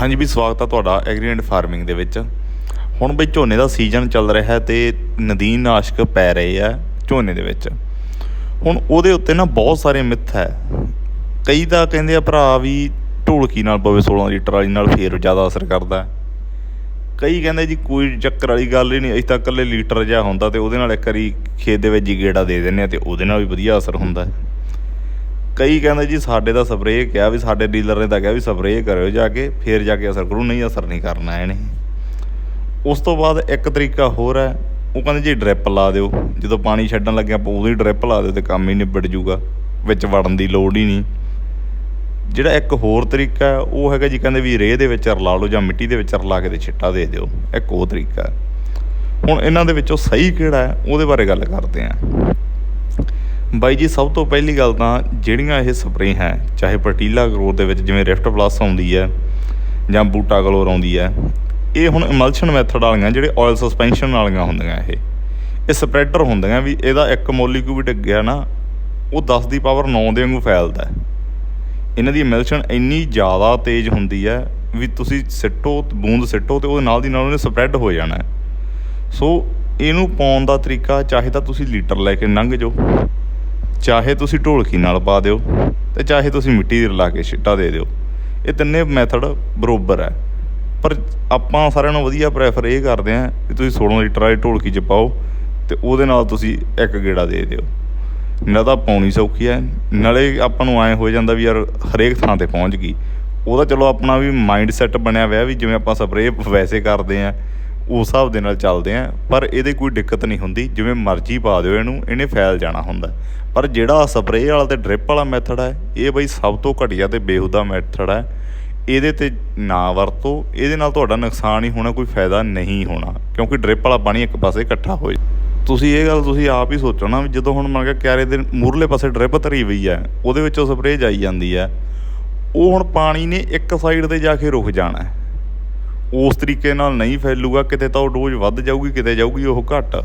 ਹਾਂਜੀ ਵੀ ਸਵਾਗਤ ਆ ਤੁਹਾਡਾ ਐਗਰੀ ਫਾਰਮਿੰਗ ਦੇ ਵਿੱਚ। ਹੁਣ ਬਈ ਝੋਨੇ ਦਾ ਸੀਜ਼ਨ ਚੱਲ ਰਿਹਾ ਹੈ ਤੇ ਨਦੀਨ ਨਾਸ਼ਕ ਪੈ ਰਹੇ ਆ ਝੋਨੇ ਦੇ ਵਿੱਚ। ਹੁਣ ਉਹਦੇ ਉੱਤੇ ਨਾ ਬਹੁਤ ਸਾਰੇ ਮਿੱਥ ਹੈ। ਕਈ ਤਾਂ ਕਹਿੰਦੇ ਆ ਭਰਾ ਵੀ ਢੋਲਕੀ ਨਾਲ ਪਵੇ 16 ਲੀਟਰ ਵਾਲੀ ਨਾਲ ਫੇਰ ਜ਼ਿਆਦਾ ਅਸਰ ਕਰਦਾ। ਕਈ ਕਹਿੰਦੇ ਜੀ ਕੋਈ ਚੱਕਰ ਵਾਲੀ ਗੱਲ ਹੀ ਨਹੀਂ, ਅਸੀਂ ਤੱਕ ਇਕੱਲੇ ਲੀਟਰ ਜਿਹਾ ਹੁੰਦਾ ਤੇ ਉਹਦੇ ਨਾਲ ਇੱਕ ਵਾਰੀ ਖੇਤ ਦੇ ਵਿੱਚ ਜੀ ਗੇੜਾ ਦੇ ਦਿੰਦੇ ਆ ਤੇ ਉਹਦੇ ਨਾਲ ਵੀ ਵਧੀਆ ਅਸਰ ਹੁੰਦਾ। ਕਈ ਕਹਿੰਦੇ ਜੀ ਸਾਡੇ ਦਾ ਸਪਰੇਅ ਕਿਹਾ ਵੀ ਸਾਡੇ ਡੀਲਰ ਨੇ ਤਾਂ ਕਿਹਾ ਵੀ ਸਪਰੇਅ ਕਰਿਓ ਜਾ ਕੇ, ਫੇਰ ਜਾ ਕੇ ਅਸਰ ਕਰੂ, ਨਹੀਂ ਅਸਰ ਨਹੀਂ ਕਰਨਾ ਇਹਨੇ। ਉਸ ਤੋਂ ਬਾਅਦ ਇੱਕ ਤਰੀਕਾ ਹੋਰ ਹੈ, ਉਹ ਕਹਿੰਦੇ ਜੀ ਡ੍ਰਿਪ ਲਾ ਦਿਓ। ਜਦੋਂ ਪਾਣੀ ਛੱਡਣ ਲੱਗਿਆ, ਆਪਾਂ ਉਦੋਂ ਹੀ ਡ੍ਰਿਪ ਲਾ ਦਿਓ ਤੇ ਕੰਮ ਹੀ ਨਿਬੜ ਜੂਗਾ, ਵਿੱਚ ਵੜਨ ਦੀ ਲੋੜ ਹੀ ਨਹੀਂ। ਜਿਹੜਾ ਇੱਕ ਹੋਰ ਤਰੀਕਾ ਹੈ, ਉਹ ਹੈਗਾ ਜੀ ਕਹਿੰਦੇ ਵੀ ਰੇਹ ਦੇ ਵਿੱਚ ਰਲਾ ਲਓ ਜਾਂ ਮਿੱਟੀ ਦੇ ਵਿੱਚ ਰਲਾ ਕੇ ਤੇ ਛਿੱਟਾ ਦੇ ਦਿਓ। ਇੱਕ ਉਹ ਤਰੀਕਾ ਹੁਣ ਇਹਨਾਂ ਦੇ ਵਿੱਚੋਂ ਸਹੀ ਕਿਹੜਾ ਹੈ, ਉਹਦੇ ਬਾਰੇ ਗੱਲ ਕਰਦੇ ਹਾਂ। ਬਾਈ ਜੀ, ਸਭ ਤੋਂ ਪਹਿਲੀ ਗੱਲ ਤਾਂ ਜਿਹੜੀਆਂ ਇਹ ਸਪਰੇਅ ਹੈ, ਚਾਹੇ ਪਰਟੀਲਾ ਗਰੋਥ ਦੇ ਵਿੱਚ ਜਿਵੇਂ ਰਿਫਟ ਪਲੱਸ ਆਉਂਦੀ ਹੈ ਜਾਂ ਬੂਟਾ ਗਲੋਰ ਆਉਂਦੀ ਹੈ, ਇਹ ਹੁਣ ਇਮਲਸ਼ਨ ਮੈਥਡ ਵਾਲੀਆਂ ਜਿਹੜੇ ਆਇਲ ਸਸਪੈਂਸ਼ਨ ਵਾਲੀਆਂ ਹੁੰਦੀਆਂ ਇਹ ਇਹ ਸਪਰੈਡਰ ਹੁੰਦੀਆਂ ਵੀ ਇਹਦਾ ਇੱਕ ਮੋਲੀਕਿਊਲ ਵੀ ਡਿੱਗਿਆ ਨਾ, ਉਹ 10 ਦੀ ਪਾਵਰ 9 ਦੇ ਵਾਂਗੂ ਫੈਲਦਾ ਇਹਨਾਂ ਦੀ ਇਮਲਸ਼ਨ ਇੰਨੀ ਜ਼ਿਆਦਾ ਤੇਜ਼ ਹੁੰਦੀ ਹੈ ਵੀ ਤੁਸੀਂ ਸਿੱਟੋ, ਬੂੰਦ ਸਿੱਟੋ ਤੇ ਉਹਦੇ ਨਾਲ ਦੀ ਨਾਲ ਉਹਨੇ ਸਪਰੈਡ ਹੋ ਜਾਣਾ ਸੋ ਇਹਨੂੰ ਪਾਉਣ ਦਾ ਤਰੀਕਾ ਚਾਹੇ ਤਾਂ ਤੁਸੀਂ ਲੀਟਰ ਲੈ ਕੇ ਲੰਘ ਜਾਓ। ਚਾਹੇ ਤੁਸੀਂ ਢੋਲਕੀ ਨਾਲ ਪਾ ਦਿਓ ਤੇ ਚਾਹੇ ਤੁਸੀਂ ਮਿੱਟੀ ਦੇ ਰਲਾ ਕੇ ਛਿੱਟਾ ਦੇ ਦਿਓ। ਇਹ ਤਿੰਨੇ ਮੈਥਡ ਬਰੋਬਰ ਹੈ। ਪਰ ਆਪਾਂ ਸਾਰਿਆਂ ਨੂੰ ਵਧੀਆ ਪ੍ਰੈਫਰ ਇਹ ਕਰਦੇ ਹਾਂ ਕਿ ਤੁਸੀਂ 16 ਲੀਟਰ ਵਾਲੀ ਢੋਲਕੀ 'ਚ ਪਾਓ ਤੇ ਉਹਦੇ ਨਾਲ ਤੁਸੀਂ ਇੱਕ ਗੇੜਾ ਦੇ ਦਿਓ। ਨਾ ਤਾਂ ਪਾਉਣੀ ਸੌਖੀ ਹੈ, ਨਾਲੇ ਆਪਾਂ ਨੂੰ ਐਂ ਹੋ ਜਾਂਦਾ ਵੀ ਯਾਰ ਹਰੇਕ ਥਾਂ ਤੇ ਪਹੁੰਚ ਗਈ। ਉਹਦਾ ਚਲੋ ਆਪਣਾ ਵੀ ਮਾਈਂਡ ਸੈੱਟ ਬਣਿਆ ਹੋਇਆ ਵੀ ਜਿਵੇਂ ਆਪਾਂ ਸਪਰੇਅ ਵੈਸੇ ਕਰਦੇ ਆਂ ਉਸ ਹਿਸਾਬ ਦੇ ਨਾਲ ਚੱਲਦੇ ਆਂ, ਪਰ ਇਹਦੇ ਕੋਈ ਦਿੱਕਤ ਨਹੀਂ ਹੁੰਦੀ, ਜਿਵੇਂ ਮਰਜ਼ੀ ਪਾ ਦਿਓ ਇਹਨੂੰ, ਇਹਨੇ ਫੈਲ ਜਾਣਾ ਹੁੰਦਾ। ਪਰ ਜਿਹੜਾ ਸਪਰੇਅ ਵਾਲਾ ਤੇ ਡ੍ਰਿਪ ਵਾਲਾ ਮੈਥਡ ਹੈ ਇਹ ਬਈ ਸਭ ਤੋਂ ਘਟੀਆ ਤੇ ਬੇਹੂਦਾ ਮੈਥਡ ਹੈ ਇਹਦੇ ਤੇ ਨਾ ਵਰਤੋ, ਇਹਦੇ ਨਾਲ ਤੁਹਾਡਾ ਨੁਕਸਾਨ ਹੀ ਹੋਣਾ, ਕੋਈ ਫਾਇਦਾ ਨਹੀਂ ਹੋਣਾ, ਕਿਉਂਕਿ ਡ੍ਰਿਪ ਵਾਲਾ ਪਾਣੀ ਇੱਕ ਪਾਸੇ ਇਕੱਠਾ ਹੋਏ ਤੁਸੀਂ ਇਹ ਗੱਲ ਤੁਸੀਂ ਆਪ ਹੀ ਸੋਚੋ ਨਾ, ਵੀ ਜਦੋਂ ਹੁਣ ਮੰਨ ਕੇ ਕਿਆਰੇ ਦੇ ਮੂਰਲੇ ਪਾਸੇ ਡ੍ਰਿਪ ਧਰੀ ਹੋਈ ਹੈ ਉਹਦੇ ਵਿੱਚੋਂ ਸਪਰੇਅ ਜਾਈ ਜਾਂਦੀ ਹੈ ਉਹ ਹੁਣ ਪਾਣੀ ਨੇ ਇੱਕ ਸਾਈਡ ਤੇ ਜਾ ਕੇ ਰੁਕ ਜਾਣਾ। ਹੈ ਉਸ ਤਰੀਕੇ ਨਾਲ ਨਹੀਂ ਫੈਲੂਗਾ, ਕਿਤੇ ਤਾਂ ਉਹ ਡੋਜ਼ ਵੱਧ ਜਾਊਗੀ, ਕਿਤੇ ਜਾਊਗੀ ਉਹ ਘੱਟ।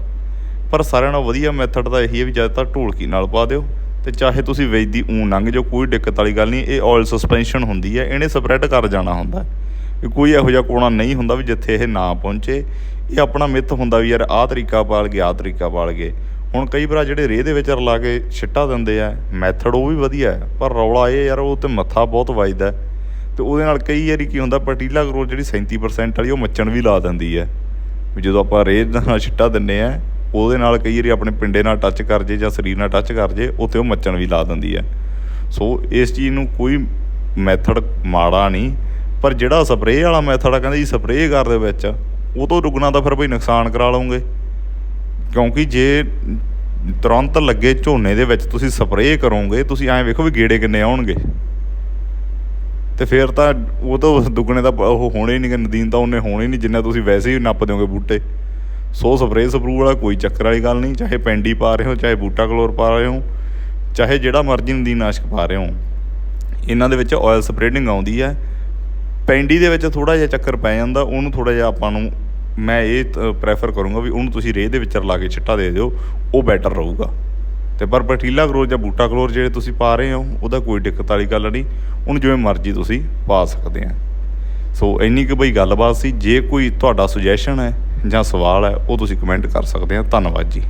ਪਰ ਸਾਰਿਆਂ ਨਾਲੋਂ ਵਧੀਆ ਮੈਥਡ ਤਾਂ ਇਹੀ ਹੈ ਵੀ ਜਦ ਤੱਕ ਢੋਲਕੀ ਨਾਲ ਪਾ ਦਿਓ, ਤੇ ਚਾਹੇ ਤੁਸੀਂ ਵੇਚ ਦੀ ਊਂ ਲੰਘ ਜਾਓ, ਕੋਈ ਦਿੱਕਤ ਵਾਲੀ ਗੱਲ ਨਹੀਂ, ਇਹ ਆਇਲ ਸਸਪੈਂਸ਼ਨ ਹੁੰਦੀ ਹੈ, ਇਹਨੇ ਸਪਰੈਡ ਕਰ ਜਾਣਾ ਹੁੰਦਾ ਹੈ। ਵੀ ਕੋਈ ਇਹੋ ਜਿਹਾ ਕੋਣਾ ਨਹੀਂ ਹੁੰਦਾ ਵੀ ਜਿੱਥੇ ਇਹ ਨਾ ਪਹੁੰਚੇ। ਇਹ ਆਪਣਾ ਮਿੱਥ ਹੁੰਦਾ ਵੀ ਯਾਰ ਆਹ ਤਰੀਕਾ ਪਾਲ ਗਏ, ਆਹ ਤਰੀਕਾ ਪਾਲ ਗਏ। ਹੁਣ ਕਈ ਵਾਰ ਜਿਹੜੇ ਰੇਹ ਦੇ ਵਿੱਚ ਰਲਾ ਕੇ ਛਿੱਟਾ ਦਿੰਦੇ ਆ ਮੈਥਡ ਉਹ ਵੀ ਵਧੀਆ ਪਰ ਰੌਲਾ ਇਹ ਯਾਰ ਉਹ ਤੇ ਮੱਥਾ ਬਹੁਤ ਵੱਜਦਾ ਤੇ ਉਹਦੇ ਨਾਲ ਕਈ ਵਾਰੀ ਕੀ ਹੁੰਦਾ, ਪਟੀਲਾ ਗਰੋਥ ਜਿਹੜੀ 37% ਵਾਲੀ ਉਹ ਮੱਚਣ ਵੀ ਲਾ ਦਿੰਦੀ ਹੈ। ਵੀ ਜਦੋਂ ਆਪਾਂ ਰੇਹ ਨਾਲ ਛਿੱਟਾ ਦਿੰਨੇ ਆ ਉਹਦੇ ਨਾਲ ਕਈ ਵਾਰੀ ਆਪਣੇ ਪਿੰਡੇ ਨਾਲ ਟੱਚ ਕਰ ਜੇ ਜਾਂ ਸਰੀਰ ਨਾਲ ਟੱਚ ਕਰ ਜੇ, ਉੱਥੇ ਉਹ ਮੱਚਣ ਵੀ ਲਾ ਦਿੰਦੀ ਹੈ। ਸੋ ਇਸ ਚੀਜ਼ ਨੂੰ ਕੋਈ ਮੈਥਡ ਮਾੜਾ ਨਹੀਂ, ਪਰ ਜਿਹੜਾ ਸਪਰੇਅ ਵਾਲਾ ਮੈਥਡ ਆ, ਕਹਿੰਦੇ ਜੀ ਸਪਰੇਅ ਕਰ ਦੇ ਵਿੱਚ, ਉਹ ਤੋਂ ਰੁਕਣਾ ਤਾਂ ਫਿਰ ਬਈ ਨੁਕਸਾਨ ਕਰਾ ਲਓਗੇ। ਕਿਉਂਕਿ ਜੇ ਤੁਰੰਤ ਲੱਗੇ ਝੋਨੇ ਦੇ ਵਿੱਚ ਤੁਸੀਂ ਸਪਰੇਅ ਕਰੋਗੇ, ਤੁਸੀਂ ਐਂ ਵੇਖੋ ਵੀ ਗੇੜੇ ਕਿੰਨੇ ਆਉਣਗੇ। ਤੇ ਫਿਰ ਤਾਂ ਉਹ ਤਾਂ ਦੁੱਗਣੇ ਦਾ ਉਹ ਹੋਣੇ ਨਹੀਂ ਨਹੀਂ ਨਦੀਨ ਤਾਂ ਉਹਨੇ ਹੋਣੇ ਨਹੀਂ, ਜਿੰਨਾ ਤੁਸੀਂ ਵੈਸੇ ਹੀ ਨੱਪ ਦਿਓਗੇ ਬੂਟੇ। ਸੋ ਸਪਰੇਅ ਸਪਰੂ ਵਾਲਾ ਕੋਈ ਚੱਕਰ ਵਾਲੀ ਗੱਲ ਨਹੀਂ, ਚਾਹੇ ਪੈਂਡੀ ਪਾ ਰਹੇ ਹੋ, ਚਾਹੇ ਬੂਟਾ ਕਲੋਰ ਪਾ ਰਹੇ ਹੋ, ਚਾਹੇ ਜਿਹੜਾ ਮਰਜ਼ੀ ਨਦੀਨ ਨਾਸ਼ਕ ਪਾ ਰਹੇ ਹੋ। ਇਹਨਾਂ ਦੇ ਵਿੱਚ ਆਇਲ ਸਪਰੇਡਿੰਗ ਆਉਂਦੀ ਹੈ। ਪੈਂਡੀ ਦੇ ਵਿੱਚ ਥੋੜਾ ਜਿਹਾ ਚੱਕਰ ਪੈ ਜਾਂਦਾ, ਉਹਨੂੰ ਥੋੜਾ ਜਿਹਾ ਆਪਾਂ ਨੂੰ ਮੈਂ ਇਹ ਪ੍ਰੈਫਰ ਕਰੂੰਗਾ ਵੀ ਉਹਨੂੰ ਤੁਸੀਂ ਰੇਹ ਦੇ ਵਿੱਚ ਲਾ ਕੇ ਛਿੱਟਾ ਦੇ ਦਿਓ, ਉਹ ਬੈਟਰ ਰਹੂਗਾ। ਤੇ ਪਰ ਪਠੀਲਾ ਕਲੋਰ ਜਾਂ ਬੂਟਾ ਕਲੋਰ ਜਿਹੜੇ ਤੁਸੀਂ ਪਾ ਰਹੇ ਹੋ, ਉਹਦਾ ਕੋਈ ਦਿੱਕਤ ਵਾਲੀ ਗੱਲ ਨਹੀਂ। ਉਹਨੂੰ ਜਿਵੇਂ ਮਰਜ਼ੀ ਤੁਸੀਂ ਪਾ ਸਕਦੇ ਆ। ਸੋ ਇੰਨੀ ਕੁ ਬਈ ਗੱਲਬਾਤ ਸੀ। ਜੇ ਕੋਈ ਤੁਹਾਡਾ ਸੁਜੈਸ਼ਨ ਹੈ ਜਾਂ ਸਵਾਲ ਹੈ, ਉਹ ਤੁਸੀਂ ਕਮੈਂਟ ਕਰ ਸਕਦੇ ਆ। ਧੰਨਵਾਦ ਜੀ।